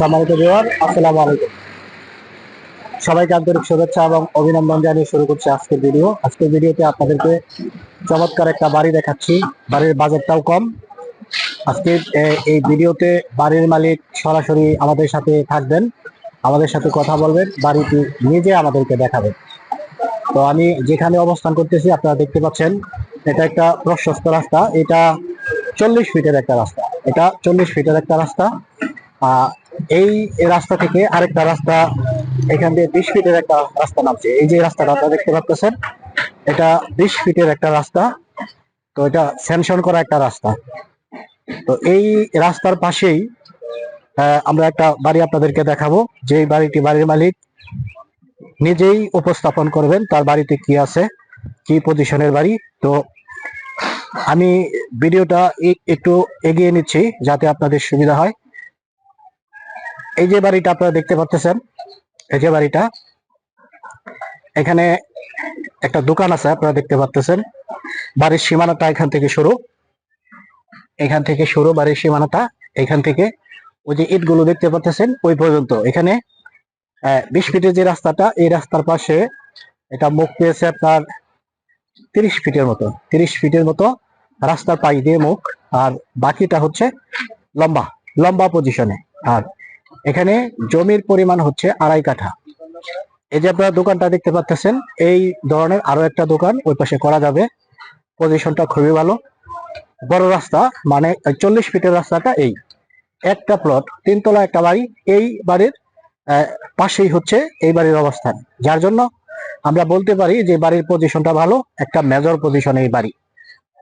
সম্মানিত বিওয়ার আসসালামু আলাইকুম। সবাইকে আন্তরিক শুভেচ্ছা এবং অভিনন্দন জানিয়ে শুরু করছি আজকের ভিডিও আজকের ভিডিওতে আপনাদেরকে চমৎকার একটা বাড়ি দেখাচ্ছি। বাড়ির বাজেটটাও কম। আজকে এই ভিডিওতে বাড়ির মালিক সরাসরি আমাদের সাথে থাকবেন। আমাদের সাথে কথা বলবেন। বাড়িটি নিজে আমাদেরকে দেখাবেন। তো আমি যেখানে অবস্থান করতেছি, আপনারা দেখতে পাচ্ছেন, এটা একটা প্রশস্ত রাস্তা। এটা চল্লিশ ফিটের একটা রাস্তা। এটা চল্লিশ ফিটের একটা রাস্তা। এই রাস্তা থেকে আরেকটা রাস্তা, এখান দিয়ে বিশ ফিটের একটা রাস্তা নামছে। এই যে রাস্তাটা আপনারা দেখতে পাচ্ছেন এটা বিশ ফিটের একটা রাস্তা। তো এটা স্যাংশন করা একটা রাস্তা। তো এই রাস্তার পাশেই আমরা একটা বাড়ি আপনাদেরকে দেখাবো। যে বাড়িটি বাড়ির মালিক নিজেই উপস্থাপন করবেন, তার বাড়িতে কি আছে, কি পজিশনের বাড়ি। তো আমি ভিডিওটা একটু এগিয়ে নিচ্ছি, যাতে আপনাদের সুবিধা হয়। এই যে বাড়িটা আপনারা দেখতে পাচ্ছেন, এই যে বাড়িটা, এখানে একটা দোকান আছে আপনারা দেখতে পাচ্ছেন। বাড়ির সীমানাটা এখান থেকে শুরু। এখান থেকে শুরু বাড়ির সীমানাটা, এখান থেকে ওই যে ইটগুলো দেখতে পাচ্ছেন, ওই পর্যন্ত। এখানে বিশ ফিটের যে রাস্তাটা, এই রাস্তার পাশে এটা মুখ পেয়েছে আপনার তিরিশ ফিটের মতো। তিরিশ ফিটের মতো রাস্তার পাই দিয়ে মুখ, আর বাকিটা হচ্ছে লম্বা লম্বা পজিশনে আর এখানে জমির পরিমাণ হচ্ছে আড়াই কাঠা। এই যে আপনারা দোকানটা দেখতে পাচ্ছেন এই ধরনের আরও একটা দোকান ওই পাশে করা যাবে। পজিশনটা খুবই ভালো। বড় রাস্তা মানে চল্লিশ ফিটের রাস্তাটা এই। একটা প্লট তিনতলা একটা বাড়ি এই বাড়ির পাশেই হচ্ছে এই বাড়ির অবস্থান। যার জন্য আমরা বলতে পারি যে বাড়ির পজিশনটা ভালো একটা মেজর পজিশন এই বাড়ি।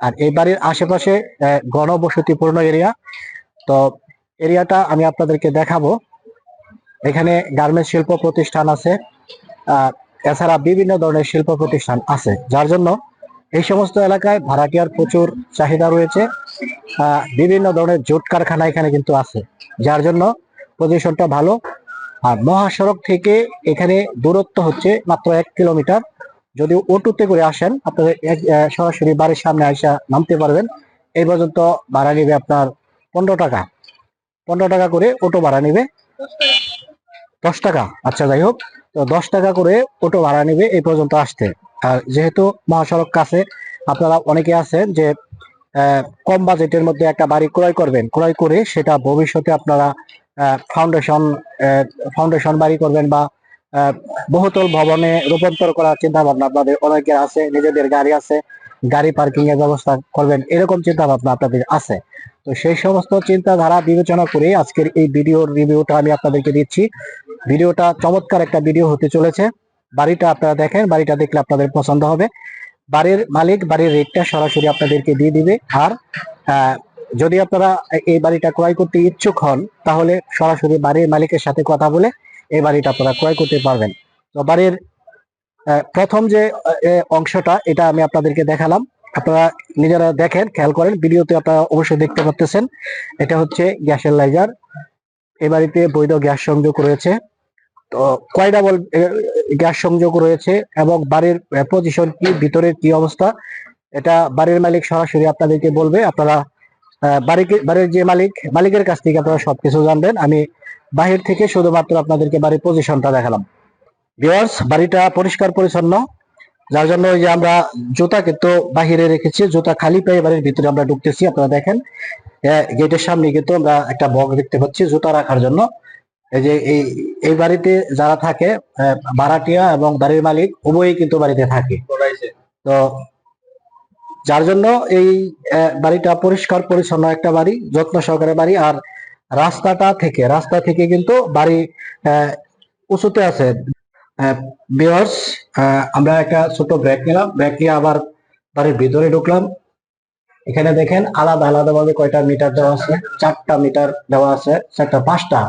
আর এই বাড়ির আশেপাশে আহ, ঘনবসতিপূর্ণ এরিয়া তো এরিয়াটা আমি আপনাদেরকে দেখাবো। এখানে গার্মেন্টস শিল্প প্রতিষ্ঠান আছে। এছাড়া বিভিন্ন ধরনের শিল্প প্রতিষ্ঠান আছে, যার জন্য এই সমস্ত এলাকায় ভাড়াটিয়ার প্রচুর চাহিদা রয়েছে। বিভিন্ন ধরনের জুট কারখানা এখানে কিন্তু আছে, যার জন্য পজিশনটা ভালো। আর মহাসড়ক থেকে এখানে দূরত্ব হচ্ছে মাত্র এক কিলোমিটার। যদি অটোতে করে আসেন, আপনাদের সরাসরি বাড়ির সামনে আসা নামতে পারবেন। এই পর্যন্ত ভাড়া নিবে আপনার পনেরো টাকা। পনেরো টাকা করে অটো ভাড়া নিবে। দশ টাকা। আচ্ছা যাই হোক। তো দশ টাকা করে অটো ভাড়া নিবে এই পর্যন্ত আসতে। আর যেহেতু মহাসড়ক কাছে, আপনারা অনেকে আছেন যে কম বাজেটের মধ্যে একটা বাড়ি ক্রয় করবেন। ক্রয় করে সেটা ভবিষ্যতে আপনারা ফাউন্ডেশন ফাউন্ডেশন বাড়ি করবেন বা বহুতল ভবনে রূপান্তর করার চিন্তা ভাবনা আপনাদের অনেকের আছে, নিজেদের গাড়ি আছে, গাড়ি পার্কিং এর ব্যবস্থা করবেন, এরকম চিন্তা ভাবনা আপনাদের আছে। তো সেই সমস্ত চিন্তাধারা বিবেচনা করে আজকের এই ভিডিওর রিভিউটা আমি আপনাদেরকে দিচ্ছি। ভিডিওটা চমৎকার একটা ভিডিও হতে চলেছে। বাড়িটা আপনারা দেখেন, বাড়িটা দেখলে আপনাদের পছন্দ হবে। বাড়ির মালিক, বাড়ির রেটটা সরাসরি আপনাদেরকে দিয়ে দিবে। আর যদি আপনারা এই বাড়িটা ক্রয় করতে ইচ্ছুক হন, তাহলে সরাসরি বাড়ির মালিকের সাথে কথা বলে এই বাড়িটা আপনারা ক্রয় করতে পারবেন। তো বাড়ির প্রথম যে অংশটা, এটা আমি আপনাদেরকে দেখালাম। আপনারা নিজেরা দেখেন, খেয়াল করেন, ভিডিওতে আপনারা অবশ্যই দেখতে পাচ্ছেন এটা হচ্ছে গ্যাসের লাইজার। এই বাড়িতে বৈধ গ্যাস সংযোগ রয়েছে। তো কয় ডাবল গ্যাস সংযোগ রয়েছে এবং বাড়ির পজিশন কি, ভিতরের কি অবস্থা, এটা বাড়ির মালিক সরাসরি আপনাদেরকে বলবে। আপনারা বাড়িকে, বাড়ির যে মালিক, মালিকের কাছ থেকে আপনারা সবকিছু জানবেন। আমি বাহির থেকে শুধুমাত্র আপনাদেরকে বাড়ির পজিশনটা দেখালাম। ভিউয়ার্স, বাড়িটা পরিষ্কার পরিচ্ছন্ন। যার জন্য ওই যে আমরা জুতা কিন্তু বাহিরে রেখেছি, জুতা খালি পেয়ে বাড়ির ভিতরে আমরা ঢুকতেছি, আপনারা দেখেন। গেটের সামনে কিন্তু আমরা একটা বক্স দেখতে পাচ্ছি জুতা রাখার জন্য। এই যে এই এই বাড়িতে যারা থাকে আহ, ভাড়াটিয়া এবং বাড়ির মালিক উভয়ই কিন্তু বাড়িতে থাকে। তো যার জন্য এই বাড়িটা পরিষ্কার পরিচ্ছন্ন একটা বাড়ি যত্ন সহকারে বাড়ি। আর রাস্তাটা থেকে রাস্তা থেকে কিন্তু বাড়ি উঁচুতে আছে। আমরা একটা ছোট ব্রেক নিলাম। ব্রেক নিয়ে আবার বাড়ির ভিতরে ঢুকলাম। এখানে দেখেন আলাদা আলাদা ভাবে কয়টা মিটার দেওয়া আছে? চারটা মিটার দেওয়া আছে। চারটা পাঁচটা?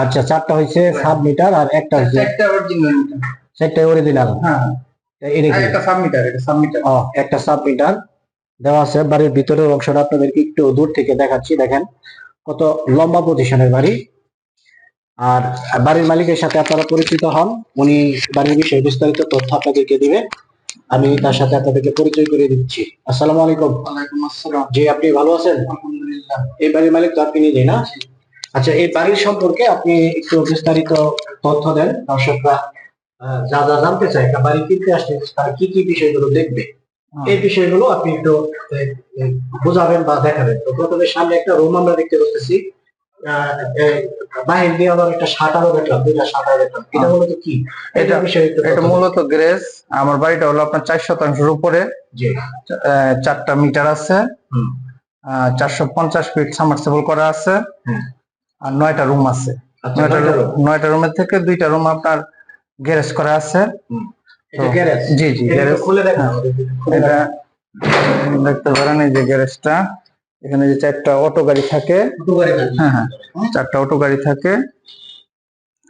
আচ্ছা চারটা হচ্ছে সাব মিটার আর একটা হচ্ছে চারটা অরিজিনাল হ্যাঁ। একটা সাব মিটার দেওয়া আছে। বাড়ির ভিতরের অংশটা আপনাদেরকে একটু দূর থেকে দেখাচ্ছি। দেখেন কত লম্বা পজিশনের বাড়ি। আর বাড়ির মালিকের সাথে আপনারা পরিচিত হন। উনি বাড়ির বিষয়ে বিস্তারিত তথ্য আপনাদেরকে দিবে। আমি তার সাথে আপনাদেরকে পরিচয় করে দিচ্ছি। আসসালামু আলাইকুম। ওয়ালাইকুম আসসালাম। জি আপনি ভালো আছেন? আলহামদুলিল্লাহ। এই বাড়ির মালিক তো আপনি নিজেই না? আচ্ছা এই বাড়ির সম্পর্কে আপনি একটু বিস্তারিত তথ্য দেন। দর্শকরা আহ, যা যা জানতে চায় একটা বাড়ি কিনতে আসলে তারা কি কি বিষয়গুলো দেখবে? এই বিষয়গুলো আপনি একটু বোঝাবেন বা দেখাবেন। তো প্রথমে সামনে একটা রুম আমরা দেখতে পাচ্ছি। বাহির দিয়ে আবার একটা শাটারও দেখলাম দুইটা শাটার দেখলাম এটা মূলত কি? এটা এটা- বিষয়ে এটা মূলত গ্রেস। আমার বাড়িটা হলো আপনার চার শতাংশের উপরে। চারটা মিটার আছে। চারশো পঞ্চাশ ফিট সামার্সেবল করা আছে। হুম। আর নয়টা রুম আছে। আচ্ছা নয়টা। রুমের থেকে দুইটা রুম আপনার গ্যারেজ করা আছে। জি জি গ্যারেজ। খুলে হ্যাঁ। এটা দেখতে পারেন এই যে গ্যারেজটা। এখানে যে চারটা অটো গাড়ি থাকে। হ্যাঁ হ্যাঁ চারটা অটো গাড়ি থাকে।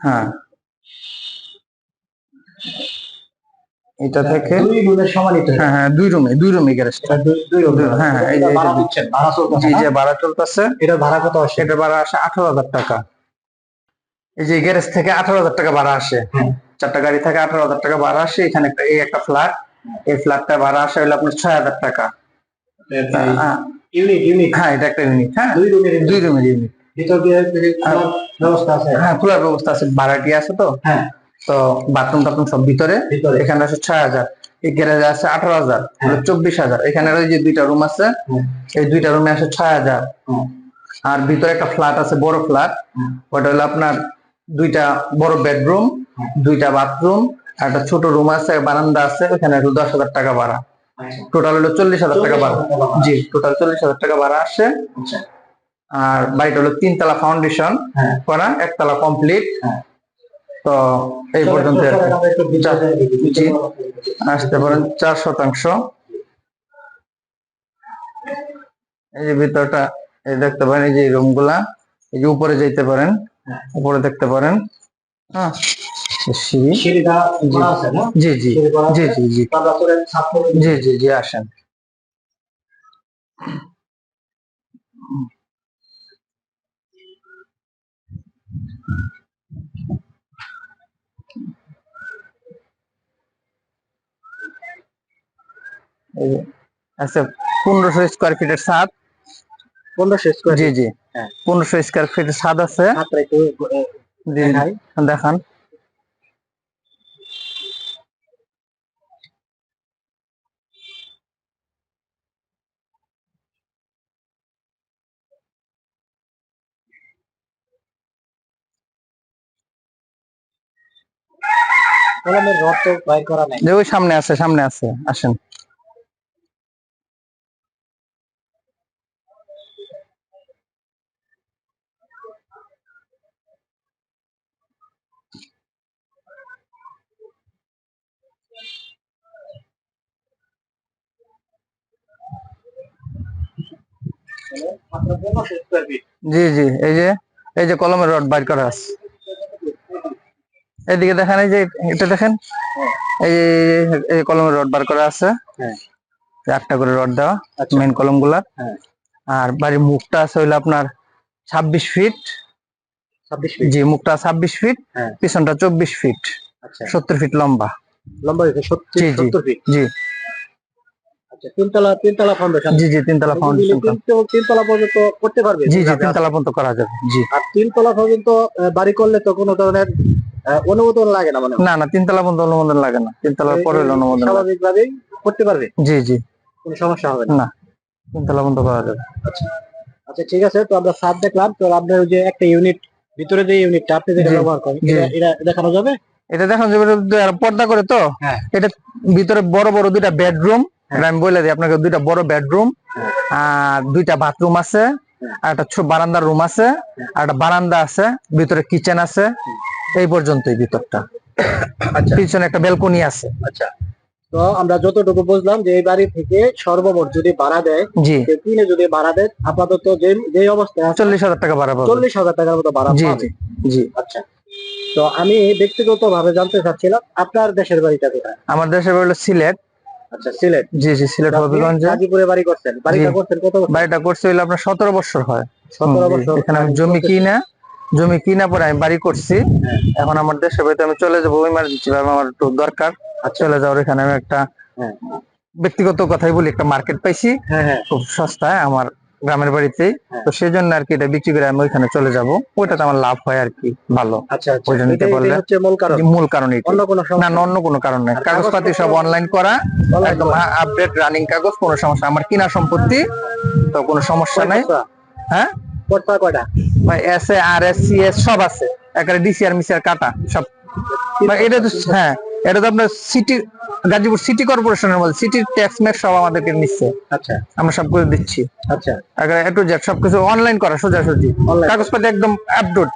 হ্যাঁ। এটা থেকে সমানিত এটা। হ্যাঁ হ্যাঁ দুই রুমে দুই রুমে গ্যারেজটা দুই- দুই হ্যাঁ, হ্যাঁ, এই যে- এটা ভাড়া চলতেছে? যে ভাড়া কত আসে? এটা ভাড়া আসে আঠারো হাজার টাকা। এই যে গ্যারেজ থেকে আঠারো হাজার টাকা ভাড়া আসে। হ্যাঁ। চারটা গাড়ি থেকে আঠারো হাজার টাকা ভাড়া আসে। এখানে একটা এই একটা ফ্ল্যাট এই ফ্ল্যাটটা ভাড়া আসে হলো আপনার ছয় হাজার টাকা। হ্যাঁ, ইউনিট ইউনিট হ্যাঁ এটা একটা ইউনিট হ্যাঁ? দুই রুমের দুই রুমের ইউনিট ভিতর দিয়ে ব্যবস্থা আছে? হ্যাঁ খোলার ব্যবস্থা আছে ভাড়াটি আছে তো? হ্যাঁ। তো বাথরুম টাথরুম সব ভিতরে? এখানে আছে ছয় হাজার এই গ্যারেজে আছে আঠারো হাজার হ্যাঁ। চব্বিশ হাজার। এখানে ওই যে দুইটা রুম আছে এই দুইটা রুমে আছে ছয় হাজার। আর ভিতরে একটা ফ্ল্যাট আছে বড় ফ্ল্যাট ওটা হলো আপনার দুইটা বড় বেডরুম দুইটা বাথরুম একটা ছোট রুম আছে বারান্দা আছে ওখানে দশ হাজার টাকা ভাড়া। টোটাল হলো চল্লিশ হাজার টাকা ভাড়া 40,000 টাকা ভাড়া। জি টোটাল চল্লিশ হাজার টাকা ভাড়া আসে আচ্ছা আর বাড়িটা হলো তিনতলা ফাউন্ডেশন হ্যাঁ করা একতলা কমপ্লিট হ্যাঁ। তো এই পর্যন্ত। আসতে পারেন চার শতাংশ এই যে ভিতরটা এই দেখতে পারেন এই যে রুমগুলা এই যে উপরে যেতে পারেন হ্যাঁ। উপরে দেখতে পারেন হ্যাঁ সিঁড়ি জি জি জি জি জি। জি। জি জি আসেন। আচ্ছা পনেরোশো স্কোয়ার ফিটের ছাদ। পনেরোশো স্কোয়ার জি জি। হ্যাঁ। পনেরোশো স্কোয়ার ফিটের ছাদ আছে। জি। দেখান। কলমের রড তো করা নাই। যে ওই সামনে আছে সামনে আছে আসেন। জি জি এই যে এই যে কলমের রড বাইর করা আছে। এদিকে দেখেন এই যে এটা দেখেন এই এই কলমের রড বার করা আছে। হ্যাঁ। একটা করে রড দেওয়া মেন কলমগুলা হ্যাঁ। আর বাড়ির মুখটা আছে হইল আপনার ছাব্বিশ ফিট। জি মুখটা ছাব্বিশ ফিট হ্যাঁ। পিছনটা চব্বিশ ফিট। আচ্ছা। সত্তর ফিট লম্বা। লম্বা হয়েছে সত্তর জি, জি। সত্তর ফিট। জি। তিনতলা তিনতলা ফাউন্ডেশন জি জি তিনতলা ফাউন্ডেশন তিনতলা পর্যন্ত করতে পারবে জি জি? তিনতলা পর্যন্ত করা যাবে। জি। আর তিনতলা পর্যন্ত বাড়ি করলে তো কোনো ধরনের অনুমোদন লাগে না মানে? না না তিনতলা পর্যন্ত অনুমোদন লাগে না। তিনতলার পরে অনুমোদন লাগে। স্বাভাবিক ভাবেই করতে পারবে? জি জি। কোনো সমস্যা হবে না? তিনতলা পর্যন্ত করা যাবে আচ্ছা। ঠিক আছে তো আমরা সাত দেখলাম তো আপনার যে একটা ইউনিট ভিতরে যে ইউনিটটা আপনি যেটা ব্যবহার করেন এটা- দেখানো যাবে? এটা দেখুন যে এটা পর্দা করে তো? হ্যাঁ। এটা ভিতরে বড় বড় দুইটা বেডরুম হ্যাঁ। আমি বলে দিই আপনাকে দুইটা বড় বেডরুম হ্যাঁ। আর দুইটা বাথরুম আছে। আর একটা বারান্দার রুম আছে আর একটা বারান্দা আছে ভিতরে কিচেন আছে এই পর্যন্তই ভিতরটা। আচ্ছা। পিছনে একটা বেলকনি আছে। আচ্ছা। তো আমরা যতটুকু বুঝলাম যে এই বাড়ি থেকে সর্বমোট যদি ভাড়া দেয় জি। কিনে যদি ভাড়া দেয় আপাতত যে যে অবস্থায় চল্লিশ হাজার টাকা ভাড়া পাবে। চল্লিশ হাজার টাকার মতো ভাড়া জি পাবে। জি আচ্ছা। তো আমি ব্যক্তিগত ভাবে জানতে চাচ্ছিলাম আপনার দেশের বাড়িটা কোথায়? আমার দেশে হলো সিলেট। আচ্ছা সিলেট। জি জি সিলেট হবিগঞ্জে গাজীপুরে বাড়ি করছেন। বাড়িটা। করছেন কত বছর? বাড়িটা করছে হইল আপনার সতেরো বছর হয়। সতেরো বছর। এখানে আমি জমি কিনা জমি কিনা পরে আমি বাড়ি করছি। হ্যাঁ। এখন আমার দেশে বাড়িতে আমি চলে যাব ইমার্জেন্সি ভাবে আমার একটু দরকার। চলে যাওয়ার এখানে আমি একটা হ্যাঁ। ব্যক্তিগত কথাই বলি একটা মার্কেট পাইছি। হ্যাঁ খুব সস্তায় আমার গ্রামের বাড়িতেই। তো সেই জন্য আর কি এটা বিক্রি করে আমি ওইখানে চলে যাব। ওইটাতে আমার লাভ হয় আর কি ভালো। আচ্ছা আচ্ছা। মূল কারণ? না অন্য কোনো কারণ নেই। কাগজপাতি সব অনলাইন করা একদম আপডেট রানিং কাগজ কোনো সমস্যা। আমার কিনা সম্পত্তি তো কোনো সমস্যা নাই। হ্যাঁ? কয়টা? S A R S C S সব আছে। একেবারে ডিসিআর মিসিআর কাটা সব। এটা তো হ্যাঁ এটা তো আপনার সিটি গাজীপুর সিটি কর্পোরেশনের মধ্যে সিটির ট্যাক্স ম্যাক্স সব আমাদেরকে নিচ্ছে। আচ্ছা। আমরা সব করে দিচ্ছি। আচ্ছা। একেবারে এ টু জেড সবকিছু অনলাইন করা সোজাসুজি। Online। কাগজপাতি একদম আপডেট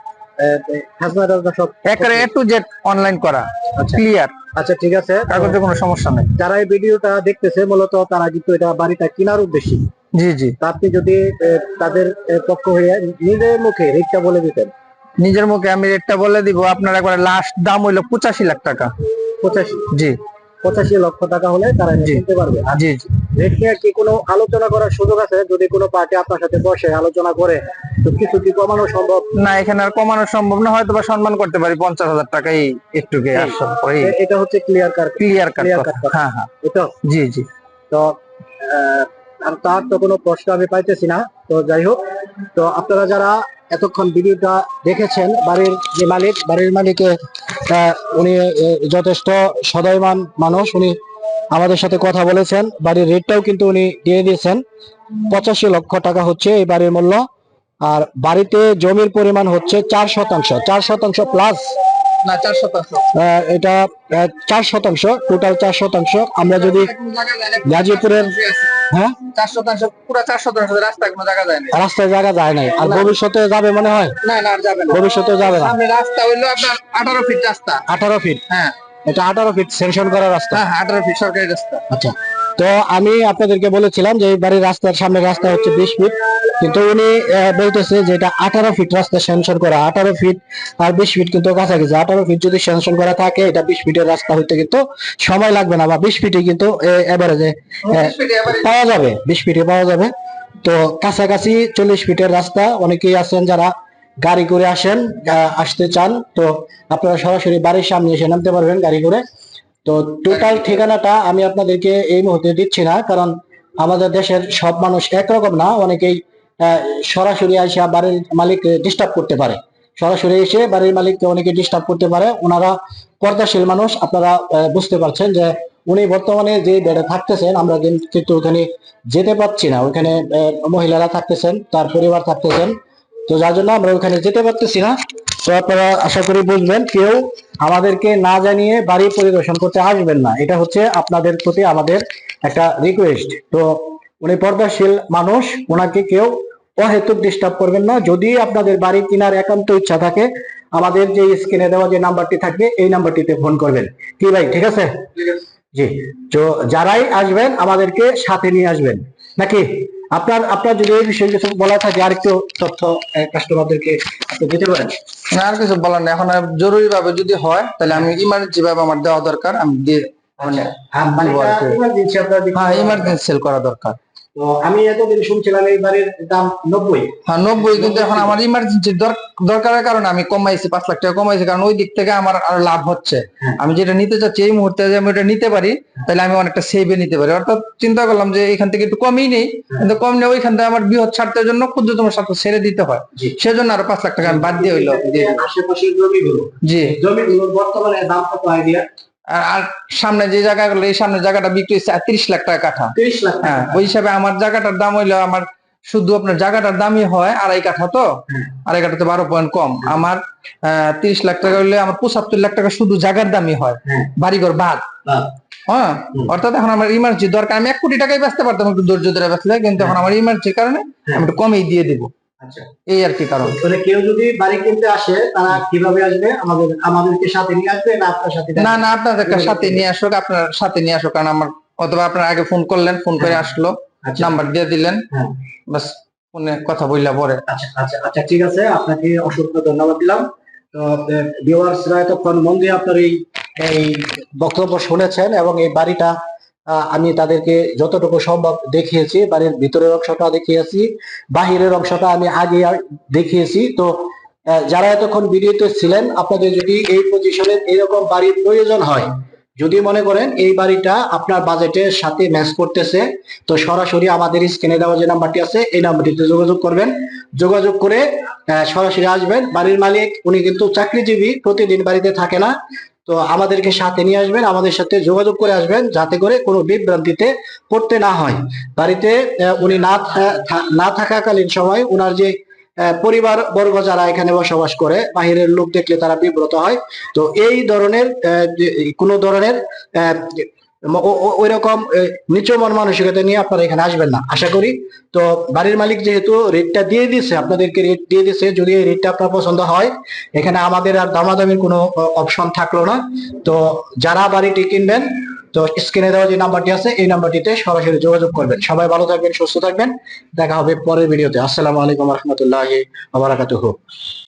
সব একেবারে এ টু জেড অনলাইন করা আচ্ছা। ক্লিয়ার আচ্ছা ঠিক আছে। কাগজে কোনো সমস্যা নেই। যারা এই ভিডিওটা দেখতেছে মূলত তারা কিন্তু এটা বাড়িটা কেনার উদ্দেশ্যে। জি জি। আপনি যদি তাদের পক্ষ হয়ে নিজের মুখে রেটটা বলে দিতেন। নিজের মুখে আমি রেটটা বলে দিব আপনার একবারে লাস্ট দাম হইল পঁচাশি লাখ টাকা। পঁচাশি? জি। পঁচাশি লক্ষ টাকা হলে তারা কিনতে পারবে। জি জি। রেট নিয়ে কি কোনো আলোচনা করার সুযোগ আছে? যদি কোনো পার্টি আপনার সাথে বসে আলোচনা করে তো কিছু কি কমানো সম্ভব? না এখানে আর কমানো সম্ভব না হয়তো বা সম্মান করতে পারি পঞ্চাশ হাজার টাকাই একটু এটা হচ্ছে ক্লিয়ার কার ক্লিয়ার কাট। হ্যাঁ হ্যাঁ। এটা জি জি। তো আর তার তো কোনো প্রশ্ন আমি পাইতেছি না তো যাই হোক। তো আপনারা যারা এতক্ষণ ভিডিওটা দেখেছেন বাড়ির যে মালিক বাড়ির মালিকে আহ, উনি যথেষ্ট সদয়মান মানুষ উনি আমাদের সাথে কথা বলেছেন। বাড়ির রেটটাও কিন্তু উনি দিয়ে দিয়েছেন। পঁচাশি লক্ষ টাকা হচ্ছে এই বাড়ির মূল্য। আর বাড়িতে জমির পরিমাণ হচ্ছে চার শতাংশ। চার শতাংশ প্লাস না চার শতাংশ। এটা চার শতাংশ টোটাল চার শতাংশ। আমরা যদি গাজীপুরের হ্যাঁ? চার শতাংশ পুরো চার শতাংশ কোনো জায়গা যায় না রাস্তায় জায়গা যায় নাই। আর ভবিষ্যতে যাবে মনে হয়? না না আর যাবে না। ভবিষ্যতে যাবে না। রাস্তা হইল আপনার আঠারো ফিট রাস্তা। আঠারো ফিট? হ্যাঁ। এটা আঠারো ফিট সেনশন করা রাস্তা? হ্যাঁ আঠারো ফিট সরকারি রাস্তা। আচ্ছা। তো আমি আপনাদেরকে বলেছিলাম যে এই বাড়ির রাস্তার সামনে রাস্তা হচ্ছে বিশ ফিট। কিন্তু উনি বলতেছে যে এটা আঠারো ফিট রাস্তা সেনশন করা। আঠারো ফিট আর বিশ ফিট কিন্তু কাছাকাছি। আঠারো ফিট যদি সেনশন করা থাকে এটা বিশ ফিটের রাস্তা হইতে কিন্তু সময় লাগবে না। বা বিশ ফিটে কিন্তু এভারেজে পাওয়া যাবে। বিশ ফিটে পাওয়া যাবে। তো কাছাকাছি চল্লিশ ফিটের রাস্তা। অনেকেই আছেন যারা গাড়ি করে আসেন আহ, আসতে চান। তো আপনারা সরাসরি বাড়ির সামনে এসে নামতে পারবেন গাড়ি করে। তো টোটাল ঠিকানাটা আমি আপনাদেরকে এই মুহূর্তে দিচ্ছি না, কারণ আমাদের দেশের সব মানুষ একরকম না, অনেকেই সরাসরি এসে বাড়ির মালিক ডিস্টার্ব করতে পারে। সরাসরি এসে বাড়ির মালিককে অনেকে ডিস্টার্ব করতে পারে, ওনারা পর্দাশীল মানুষ, আপনারা বুঝতে পারছেন যে উনি বর্তমানে যে বেডে থাকতেছেন, আমরা কিন- কিন্তু ওখানে যেতে পারছি না। ওখানে মহিলারা থাকতেছেন, তার পরিবার থাকতেছেন, তো যার জন্য আমরা ওখানে যেতে পারতেছি না। তো আপনারা আশা করি বুঝবেন কেউ আমাদেরকে না জানিয়ে বাড়ি পরিদর্শন করতে আসবেন না। এটা হচ্ছে আপনাদের প্রতি আমাদের একটা রিকোয়েস্ট তো উনি পর্দাশীল মানুষ ওনাকে কেউ অহেতুক ডিস্টার্ব করবেন না। যদি আপনাদের বাড়ি কেনার একান্ত ইচ্ছা থাকে আমাদের যে স্ক্রিনে দেওয়া যে নাম্বারটি থাকবে এই নাম্বারটিতে ফোন করবেন। কি ভাই ঠিক আছে। জি। তো যারাই আসবেন আমাদেরকে সাথে নিয়ে আসবেন। নাকি? আপনার আপনার যদি এই বিষয়ে কিছু বলা থাকে আর একটু তথ্য কাস্টমারদেরকে আপনি দিতে পারেন। না আর কিছু বলার নেই। এখন জরুরি ভাবে যদি হয় তাহলে আমি ইমার্জেন্সি ভাবে আমার দেওয়া দরকার আমি দিয়ে মানে হ্যাঁ, মানে হ্যাঁ ইমার্জেন্সি সেল করা দরকার। তো আমি এতদিন শুনছিলাম এই বাড়ির দাম নব্বই। হ্যাঁ নব্বই কিন্তু এখন আমার ইমার্জেন্সি দরকারের কারণে আমি কমাইছি পাঁচ লাখ টাকা কমাইছি কারণ ওই দিক থেকে আমার আরও লাভ হচ্ছে। হ্যাঁ। আমি যেটা নিতে চাচ্ছি এই মুহূর্তে যে আমি ওটা নিতে পারি তাহলে আমি অনেকটা সেভে নিতে পারি। অর্থাৎ চিন্তা করলাম যে এখান থেকে একটু কমই নেই কিন্তু কম নেই ওইখান থেকে আমার বৃহৎ ছাড়তের জন্য ক্ষুদ্রতম স্বার্থ ছেড়ে দিতে হয়। সেজন্য আরও পাঁচ লাখ টাকা আমি বাদ দিয়ে হইল। আশেপাশের জমিগুলো। জি। জমিগুলোর বর্তমানে দাম কত আইডিয়া আর আর সামনে যে জায়গাগুলো এই সামনে জায়গাটা বিক্রি হচ্ছে তিরিশ লাখ টাকা কাঠা। তিরিশ লাখ হ্যাঁ ওই হিসাবে আমার জায়গাটার দাম হইল আমার শুধু আপনার জায়গাটার দামই হয় আড়াই কাঠা তো। হুম। আড়াই কাঠাতে বারো পয়েন্ট কম। আমার তিরিশ লাখ টাকা হইলে আমার পঁচাত্তর লাখ টাকা শুধু জায়গার দামই হয়। হ্যাঁ। বাড়িঘর বাদ। হ্যাঁ অর্থাৎ এখন আমার ইমার্জেন্সি দরকার। আমি এক কোটি টাকাই বাঁচতে পারতাম একটু ধৈর্য ধরে বেচলে কিন্তু এখন আমার ইমার্জেন্সির কারণে হ্যাঁ। আমি একটু কমেই দিয়ে দিব। এই আর কি কারণ। কেউ যদি বাড়ি কিনতে আসে তারা কীভাবে আসবে? আমাদের আমাদেরকে সাথে নিয়ে আসবে না আপনার সাথে না না আপনাদের সাথে নিয়ে আসুক আপনার সাথে নিয়ে আসুক কারণ আমার অথবা আপনার আগে ফোন করলেন ফোন করে আসলো আচ্ছা। নাম্বার দিয়ে দিলেন। হ্যাঁ। বাস ফোনে কথা বললা পরে। আচ্ছা আচ্ছা আচ্ছা ঠিক আছে আপনাকে অসংখ্য ধন্যবাদ দিলাম। তো ভিউয়ার্সরা এতক্ষণ মন দিয়ে আপনার এই বক্তব্য শুনেছেন এবং এই বাড়িটা আমি তাদেরকে যতটুকু সম্ভব দেখিয়েছি, বাড়ির ভিতরের অংশটা দেখিয়েছি, বাহিরের অংশটা আমি আগে দেখিয়েছি। তো যারা এতক্ষণ ভিডিওতে ছিলেন, আপনাদের যদি এই পজিশনের এরকম বাড়ির প্রয়োজন হয়, যদি মনে করেন এই বাড়িটা আপনার বাজেটের সাথে ম্যাচ করতেছে, তো সরাসরি আমাদের স্ক্রিনে দেওয়া যে নাম্বারটি আছে, এই নাম্বারটিতে যোগাযোগ করবেন। যোগাযোগ করে সরাসরি আসবেন। বাড়ির মালিক, উনি কিন্তু চাকরিজীবী, প্রতিদিন বাড়িতে থাকে না। তো আমাদেরকে সাথে নিয়ে আসবেন, আমাদের সাথে যোগাযোগ করে আসবেন যাতে করে কোনো বিভ্রান্তিতে পড়তে না হয়। বাড়িতে উনি না না থাকাকালীন সময় উনার যে পরিবার বর্গ যারা এখানে বসবাস করে, বাহিরের লোক দেখলে তারা বিব্রত হয়। তো এই ধরনের কোনো ধরনের আহ, ও- ও- ওইরকম নিচু মন মানসিকতা নিয়ে আপনারা এখানে আসবেন না। আশা করি তো বাড়ির মালিক যেহেতু রেটটা দিয়ে দিচ্ছে আপনাদেরকে রেট দিয়ে দিচ্ছে যদি এই রেটটা আপনার পছন্দ হয় এখানে আমাদের আর দামাদামির কোনো অপশন থাকল না। তো যারা বাড়িটি কিনবেন তো স্ক্রিনে দেওয়া যে নাম্বারটি আছে এই নাম্বারটিতে সরাসরি যোগাযোগ করবেন। সবাই ভালো থাকবেন সুস্থ থাকবেন। দেখা হবে পরের ভিডিওতে। আসসালামু আলাইকুম রহমতুল্লাহ বারাকাতুহু।